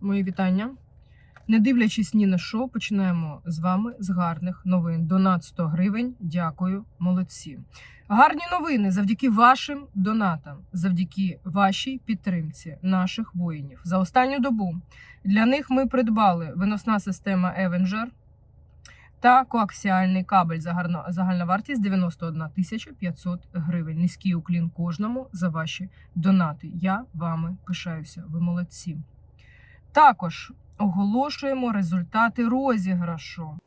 мої вітання. Не дивлячись ні на що, починаємо з вами з гарних новин. Донат 100 гривень. Дякую, молодці. Гарні новини завдяки вашим донатам, завдяки вашій підтримці наших воїнів. За останню добу для них ми придбали виносна система Avenger та коаксіальний кабель. Загальна вартість 91 тисяча 500 гривень. Низький уклін кожному за ваші донати. Я вами пишаюся. Ви молодці. Також оголошуємо результати розіграшу.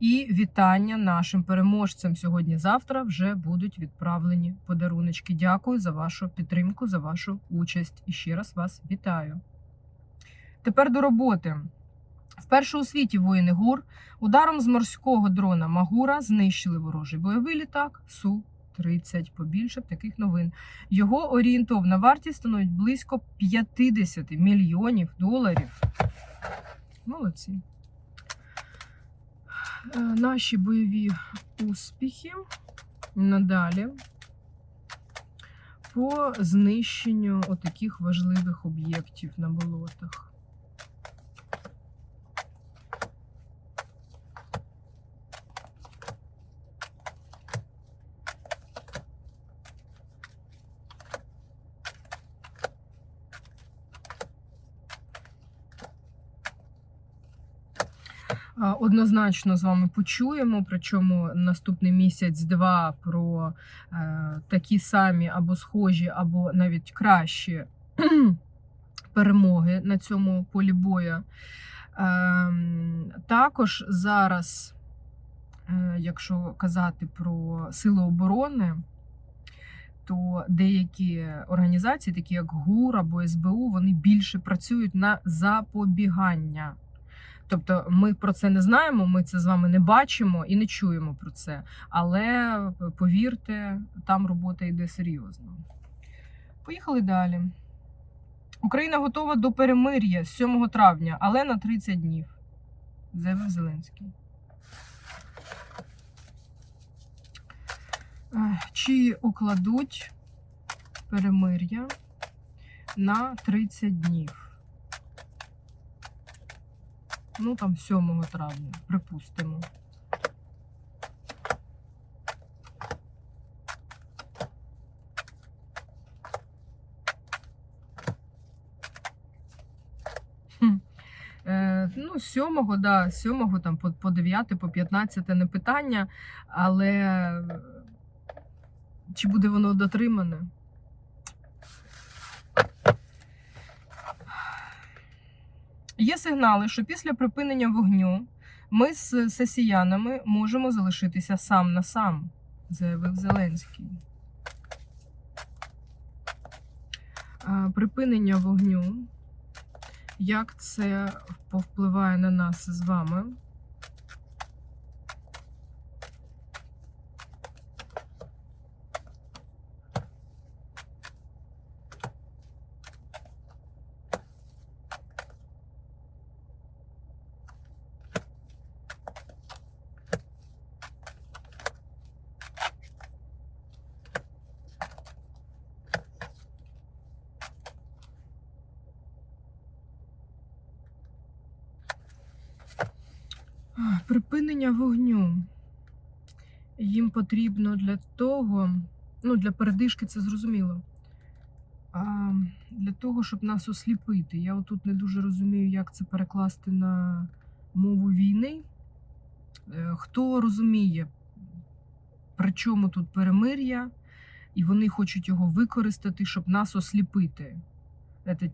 І вітання нашим переможцям сьогодні-завтра вже будуть відправлені подаруночки. Дякую за вашу підтримку, за вашу участь. І ще раз вас вітаю. Тепер до роботи. Вперше у світі воїни ГУР ударом з морського дрона Магура знищили ворожий бойовий літак Су-30. Побільше б таких новин. Його орієнтовна вартість становить близько 50 мільйонів доларів. Молодці. Е, Наші бойові успіхи надалі по знищенню отаких важливих об'єктів на болотах. Однозначно з вами почуємо, причому наступний місяць-два про е, такі самі або схожі, або навіть кращі перемоги на цьому полі бою. Е, також зараз, е, якщо казати про сили оборони, то деякі організації, такі як ГУР або СБУ, вони більше працюють на запобігання. Тобто ми про це не знаємо, ми це з вами не бачимо і не чуємо про це. Але повірте, там робота йде серйозно. Поїхали далі. Україна готова до перемир'я з 7 травня, але на 30 днів. Заявив Зеленський. Чи укладуть перемир'я на 30 днів? Ну, там 7 травня, припустимо. Е, ну, 7, да, 7 там, по, по 9, по 15 не питання, але е, чи буде воно дотримане? Є сигнали, що після припинення вогню ми з сесіянами можемо залишитися сам на сам, заявив Зеленський. Припинення вогню. Як це повпливає на нас з вами? Припинення вогню. Їм потрібно для того, ну, для передишки це зрозуміло. А для того, щоб нас осліпити. Я отут не дуже розумію, як це перекласти на мову війни. Е, Хто розуміє, при чому тут перемир'я, і вони хочуть його використати, щоб нас осліпити. Це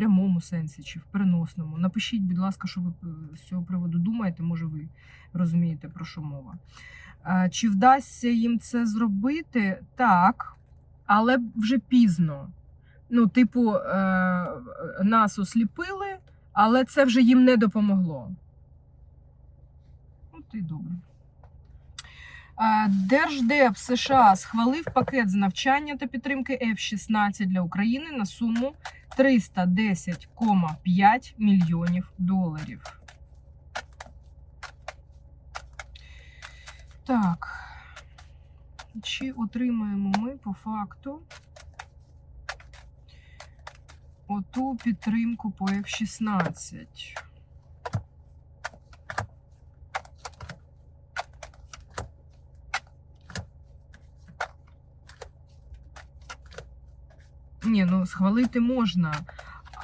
прямому сенсі чи в переносному. Напишіть, будь ласка, що ви е, з цього приводу думаєте, може ви розумієте, про що мова. Чи вдасться їм це зробити? Так, але вже пізно. Ну, типу, е, нас осліпили, але це вже їм не допомогло. От і добре. Держдеп США схвалив пакет з навчання та підтримки F-16 для України на суму 310,5 мільйонів доларів. Так. Чи отримаємо ми по факту оту підтримку по F-16? Ні, ну схвалити можна.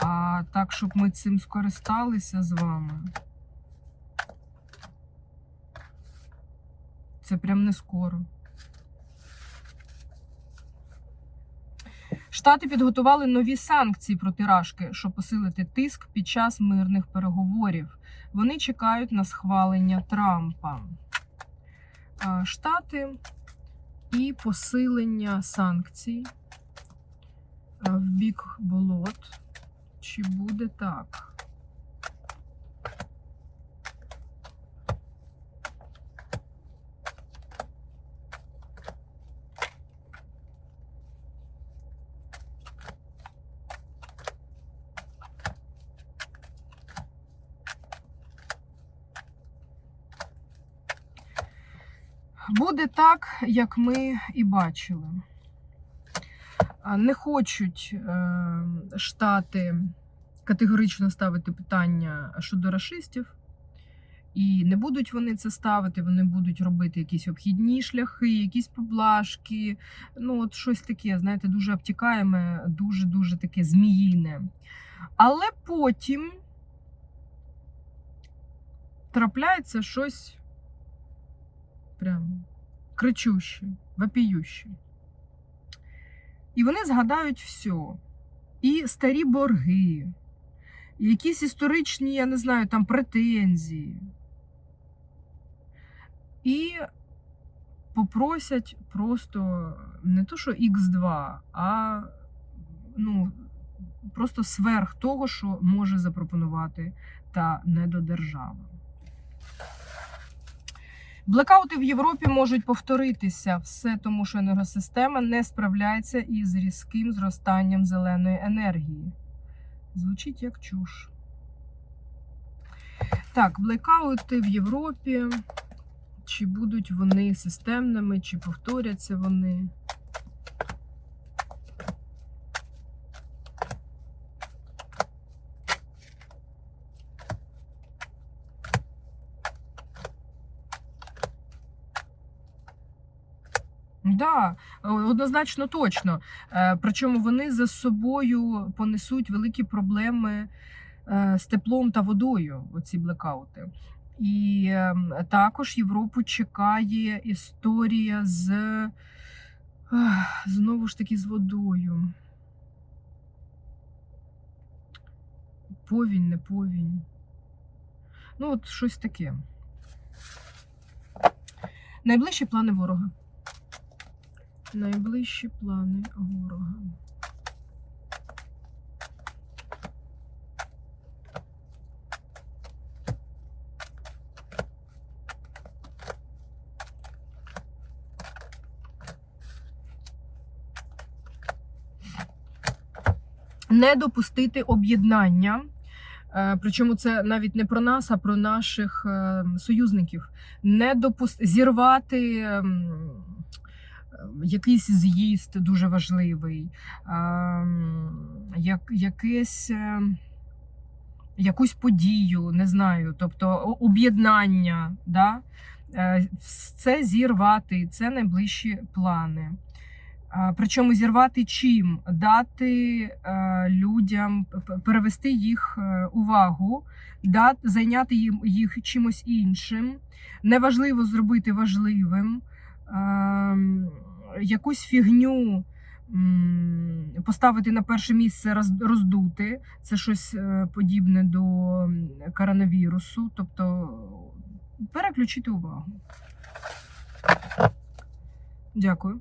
А так, щоб ми цим скористалися з вами. Це прям не скоро. Штати підготували нові санкції проти Рашки, щоб посилити тиск під час мирних переговорів. Вони чекають на схвалення Трампа. Штати і посилення санкцій в бік болот. Чи буде так? Буде так, як ми і бачили. Не хочуть е, штати категорично ставити питання щодо рашистів, і не будуть вони це ставити, вони будуть робити якісь обхідні шляхи, якісь поблажки. Ну, от щось таке, знаєте, дуже обтікаєме, дуже-дуже таке зміїне. Але потім трапляється щось прям кричуще, вопіюще. І вони згадають все. І старі борги, і якісь історичні, я не знаю, там претензії. І попросять просто не то, що Х2, а ну, просто сверх того, що може запропонувати та недодержава. Блекаути в Європі можуть повторитися все тому, що енергосистема не справляється із різким зростанням зеленої енергії. Звучить як чуш. Так, блекаути в Європі. Чи будуть вони системними, чи повторяться вони? Да, однозначно точно. Е, Причому вони за собою понесуть великі проблеми е, з теплом та водою, оці блекаути. І ем, також Європу чекає історія з знову ж таки з водою. Повінь, не повінь. Ну, от щось таке. Найближчі плани ворога. Найближчі плани ворога. Не допустити об'єднання. Е, Причому це навіть не про нас, а про наших е, союзників. Не допуст... зірвати ем, якийсь з'їзд дуже важливий, ем, як, якесь, е, якусь подію, не знаю, тобто об'єднання. Да? Е, Це зірвати, це найближчі плани. Причому зірвати чим? Дати е, людям, перевести їх е, увагу, зайняти їм їх чимось іншим. Неважливо зробити важливим. Якусь фігню поставити на перше місце, роздути. Це щось е, подібне до коронавірусу. Тобто переключити увагу. Дякую.